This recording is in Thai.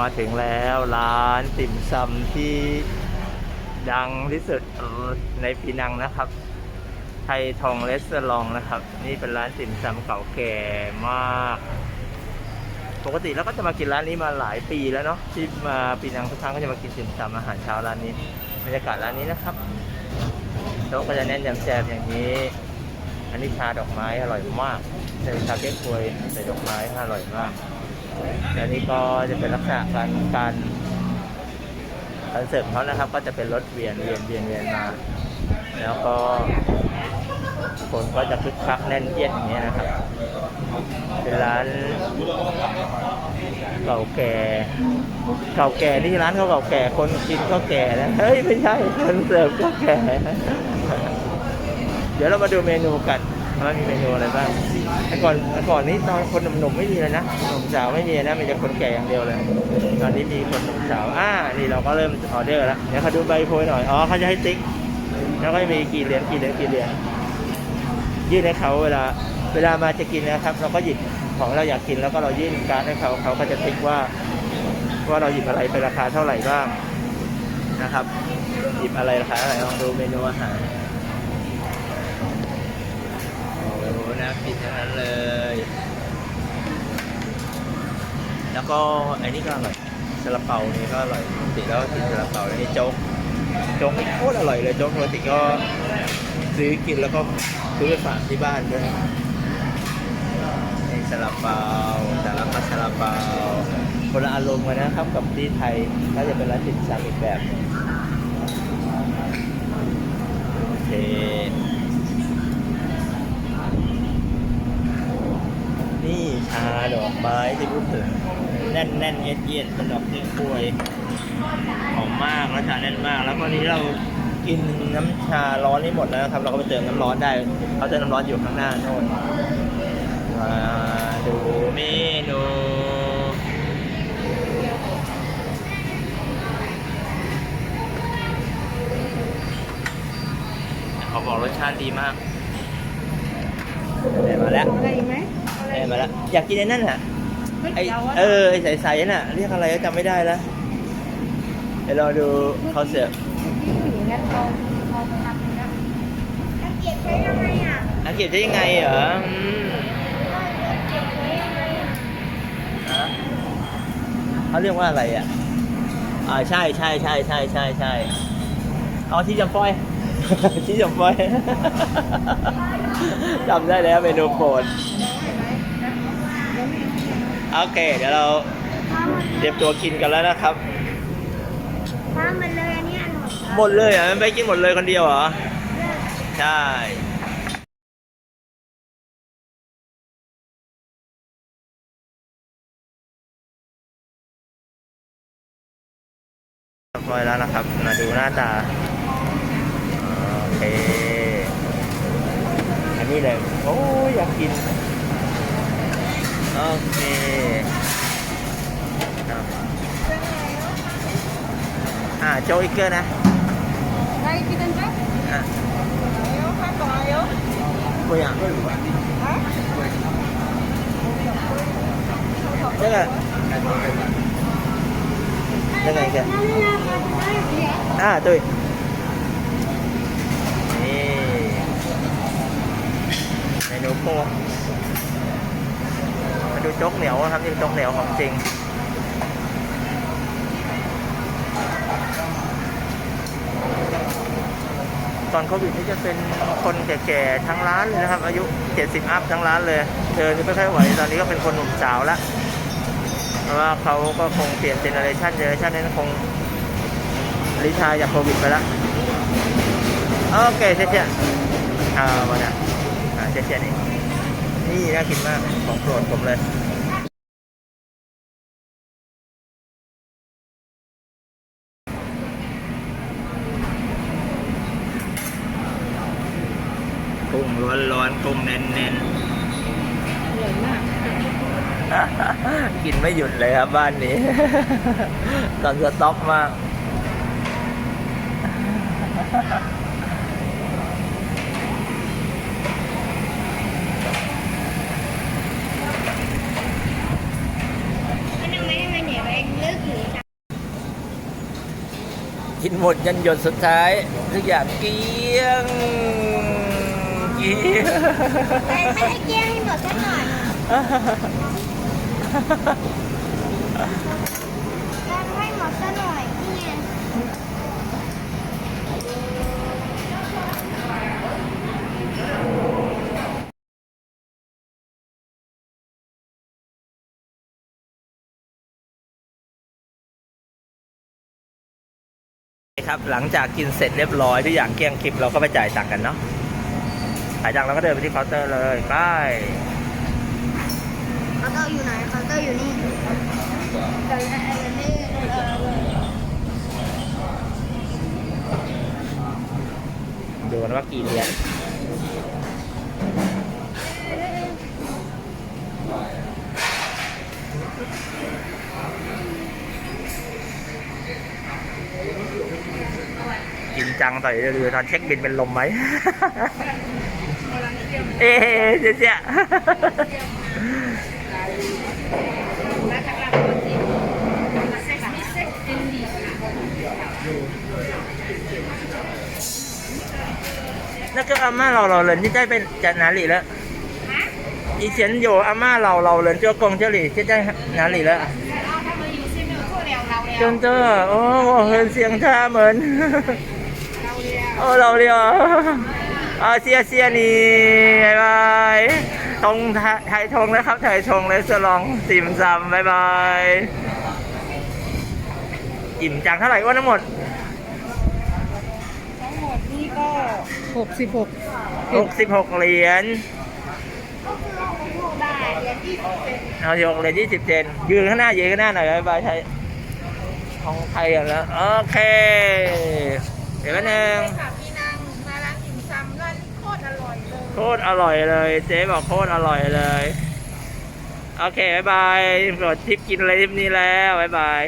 มาถึงแล้วร้านติ่มซำที่ดังที่สุดในปีนังนะครับ ไทยทองเลสเตอรองนะครับ นี่เป็นร้านติ่มซำเก่าแก่มาก ปกติเราก็จะมากินร้านนี้มาหลายปีแล้วเนาะที่มาปีนังทุกครั้งก็จะมากินติ่มซำอาหารเช้าร้านนี้บรรยากาศร้านนี้นะครับโต๊ะก็จะแน่นยำแจมอย่างนี้ อันนี้ชาดอกไม้อร่อยมากเป็นชาเก๊กฮวยใส่ดอกไม้อร่อยมาก อันนี้ก็จะเป็นลักษณะการการการเสิร์ฟเขานะครับ ก็จะเป็นรถเวียนเวียนเวียนเวียนมา แล้วก็คนก็จะคึกคักแน่นเอียดอย่างเงี้ยนะครับ เป็นร้านเก่าแก่ เก่าแก่นี่ร้านเขาเก่าแก่คนกินก็แก่นะเฮ้ยไม่ใช่คนเสิร์ฟก็แก่ เดี๋ยวเรามาดูเมนูกัน ว่ามีเมนูอะไรบ้างแต่ก่อนแต่ก่อนนี้ตอนคนหนุ่มๆไม่มีเลยนะหนุ่มสาวไม่มีนะมีแต่คนแก่อย่างเดียวเลย ตอนนี้มีคนหนุ่มสาวอ่านี่เราก็เริ่มออเดอร์แล้วเดี๋ยวเขาดูใบโพยหน่อยอ๋อเขาจะให้ติ๊กแล้วก็มีกี่เหรียญกี่เหรียญกี่เหรียญยื่นให้เขาเวลาเวลามาจะกินนะครับ เราก็หยิบของเราอยากกินแล้วก็เรายื่นการ์ดให้เขาเขาก็จะติ๊กว่า ว่าเราหยิบอะไรเป็นราคาเท่าไหร่บ้างนะครับ หยิบอะไรราคาเท่าไหร่ลองดูเมนูอาหาร โอ้โห น่ากินทั้งนั้นเลย แล้วก็อ้นี่ก็อร่อยซาลาเปานี่ก็อร่อยปกติแล้วกินซาลาเปาแล้วนี่โจ๊กโจ๊กโคตรอร่อยเลยโจ๊กปกติก็ซื้อกินแล้วก็ซื้อไปฝากที่บ้านด้วยซาลาเปาซาลาปาซาลาเปาคนละอารมณ์กันนะครับกับที่ไทยถ้าจะเป็นร้านติ่มซำอีกแบบโอเค นี่ ชาดอกไม้ที่พูดถึงแน่นแน่นเย็ดเย็ดเป็นดอกเลี้ยงกล้วยหอมมากแล้วชาแน่นมาก แล้ววันนี้เรากินน้ำชาร้อนนี่หมดแล้วนะครับ เราก็ไปเติมน้ำร้อนได้เขาเติมน้ำร้อนอยู่ข้างหน้าโน่นมาดูเมนูเขาบอกรสชาติดีมากเดี๋ยวมาแล้ว อะไรอีกไหมอะไร เอ้ย มาแล้ว อยากกินไอ้นั่นอะไม่ไอเกี่ยวอะเออไอใสๆน่ะ เรียกอะไรก็จำไม่ได้แล้วเดี๋ยวเราดูเขาเสิร์ฟอย่างนั้นเราเราทำนะตะเกียบใช้ยังไงอะอังกฤษได้ยังไงเหรออืมตะเกียบใช้ยังไงอะฮะเขาเรียกว่าอะไรอะ อ่าใช่ใช่ใช่ใช่ใช่ใช่เอาที่จำปอย ที่จำปอยจำได้แล้วเมนูโปรด โอเค เดี๋ยวเราพามันเตรียมตัวกินกันแล้วนะครับพามันเลยอันนี้อร่อยหมดเลยเหรอะมันไปกินหมดเลยคนเดียวเหรอ ใช่เรียบร้อยแล้วนะครับ มาดูหน้าตา โอเค อันนี้เลย โอ้ยอยากกิน โอเคครับอ่าโจอีกเกอร์นะไก่กินกันจ้ะอะเดูจ๊กเหนียวครับนี่จ๊กเหนียวของจริงตอนโควิดนี่จะเป็นคนแก่ๆทั้งร้านเลยนะครับ อายุ 70 อัพทั้งร้านเลย เธอจะไม่ค่อยไหวตอนนี้ก็เป็นคนหนุ่มสาวละเพราะว่าเขาก็คงเปลี่ยนเจเนอเรชันเจเนอเรชันนั้นคงลิชายจากโควิดไปละโอเคเจ๊เจ๊อ่าวันนี้เจ๊เจ๊นี่ นี่น่ากินมากของโปรดผมเลยกุ้งร้อนๆกุ้งแน่นอร่อยมากๆกินไม่หยุดเลยครับบ้านนี้ ตอนสต็อกมากมันยังไงยังไงเนี่ยแรงลึก กินหมดยันหยดสุดท้ายทุกอย่างเกลี้ยงเกลี้ยงไม่ไม่ให้เกลี้ยงให้หมดสักหน่อยยังให้หมดสักหน่อย ครับหลังจากกินเสร็จเรียบร้อยทุกอย่างเกลี้ยงคลิปเราก็ไปจ่ายตังค์กันเนาะจ่ายตังค์เราก็เดินไปที่เคาน์เตอร์เลยไปเคาน์เตอร์อยู่ไหนเคาน์เตอร์อยู่นี่กันและไอ้นี่เออดูกันว่ากี่เหรียญ จังใส่เรือตอนเช็คบินเป็นลมไหม เอ๊ะเจ๊เแล้วก็อาม่าเราเราเรียนที่ใจเป็นจัดนาลีแล้วอีเสียนโยอาม่าเราเราเรียนเจ้ากงเจ้าหลีที่ใจนาลีแล้วจนเจอโอ้เห็นเสียงท่าเหมือน ลสลองติ่มซำบายบายอิ่มจังเท่าไหร่อ้วนทั้งหมด ทั้งหมดนี่ก็หกสิบหก66 เหรียญก็คือเราคงพูดได้เหรียญที่สิบเซนเอาหกเหรียญ20เซนยืนข้างหน้ายืนข้างหน้าหน่อยบายบายไทยของไทยกันแล้วโอเค เดี๋ยวแป๊บนึงค่ะพี่นางมาร้านติ่มซำร้านโคตรอร่อยเลยโคตรอร่อยเลย เจ๊บอกโคตรอร่อยเลย โอเคบายบายหมดทริปกินอะไรทริปนี้แล้วบายบาย